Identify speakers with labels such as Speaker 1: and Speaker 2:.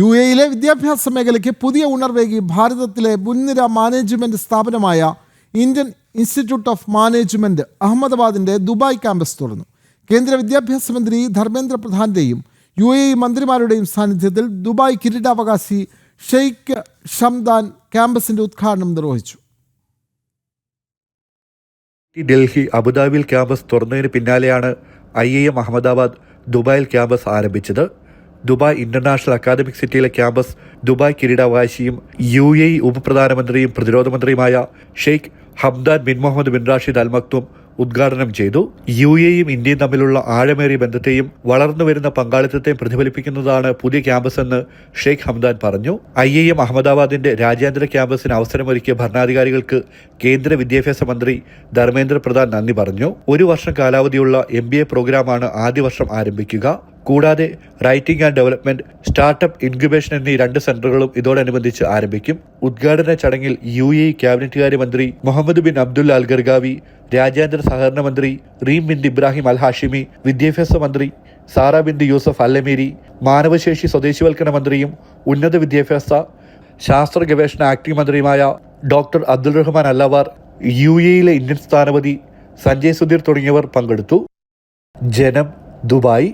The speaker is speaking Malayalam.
Speaker 1: യു എയിലെ വിദ്യാഭ്യാസ മേഖലയ്ക്ക് പുതിയ ഉണർവേകി ഭാരതത്തിലെ മുൻനിര മാനേജ്മെന്റ് സ്ഥാപനമായ ഇന്ത്യൻ ഇൻസ്റ്റിറ്റ്യൂട്ട് ഓഫ് മാനേജ്മെന്റ് അഹമ്മദാബാദിന്റെ ദുബായ് ക്യാമ്പസ് തുറന്നു. കേന്ദ്ര വിദ്യാഭ്യാസ മന്ത്രി ധർമ്മേന്ദ്ര പ്രധാന്റെയും യു എ മന്ത്രിമാരുടെയും സാന്നിധ്യത്തിൽ ദുബായ് കിരീടാവകാശി ഷെയ്ഖ് ഷംദാൻ ക്യാമ്പസിന്റെ ഉദ്ഘാടനം നിർവഹിച്ചു.
Speaker 2: ഡൽഹി അബുദാബിയിൽ ക്യാമ്പസ് തുറന്നതിന് പിന്നാലെയാണ് ഐ ഐ എം അഹമ്മദാബാദ് ദുബായിൽ ക്യാമ്പസ് ആരംഭിച്ചത്. ദുബായ് ഇന്റർനാഷണൽ അക്കാദമിക് സിറ്റിയിലെ ക്യാമ്പസ് ദുബായ് കിരീടാവകാശിയും യു എ ഉപപ്രധാനമന്ത്രിയും പ്രതിരോധ മന്ത്രിയുമായ Sheikh Hamdan bin Mohammed bin Rashid Al Maktoum ഉദ്ഘാടനം ചെയ്തു. യു എയും ഇന്ത്യയും തമ്മിലുള്ള ആഴമേറിയ ബന്ധത്തെയും വളർന്നുവരുന്ന പങ്കാളിത്തത്തെയും പ്രതിഫലിപ്പിക്കുന്നതാണ് പുതിയ ക്യാമ്പസ് എന്ന് ഷെയ്ഖ് ഹംദാൻ പറഞ്ഞു. ഐ ഐ എം അഹമ്മദാബാദിന്റെ രാജ്യാന്തര ക്യാമ്പസിന് അവസരമൊരുക്കിയ ഭരണാധികാരികൾക്ക് കേന്ദ്ര വിദ്യാഭ്യാസ മന്ത്രി ധർമ്മേന്ദ്ര പ്രധാൻ നന്ദി പറഞ്ഞു. ഒരു വർഷം കാലാവധിയുള്ള എം ബി എ പ്രോഗ്രാമാണ് ആദ്യ വർഷം ആരംഭിക്കുക. കൂടാതെ writing and development startup incubation എന്നീ രണ്ട് സെന്ററുകളും ഇതോടനുബന്ധിച്ച് ആരംഭിക്കും. ഉദ്ഘാടന ചടങ്ങിൽ യു എ ക്യാബിനറ്റ് കാര്യമന്ത്രി Mohammed bin Abdullah Al Gergawi രാജ്യാന്തര സഹകരണ മന്ത്രി Reem bin Ibrahim Al Hashimy വിദ്യാഭ്യാസ മന്ത്രി സാറ ബിൻ യൂസഫ് അല്ലമേരി മാനവശേഷി സ്വദേശിവൽക്കരണ മന്ത്രിയും ഉന്നത വിദ്യാഭ്യാസ ശാസ്ത്ര ഗവേഷണ ആക്ടിംഗ് മന്ത്രിയുമായ doctor Abdul Rahman Al Awar U എയിലെ ഇന്ത്യൻ സ്ഥാനപതി സഞ്ജയ് സുധീർ തുടങ്ങിയവർ പങ്കെടുത്തു. ജനം ദുബായ്.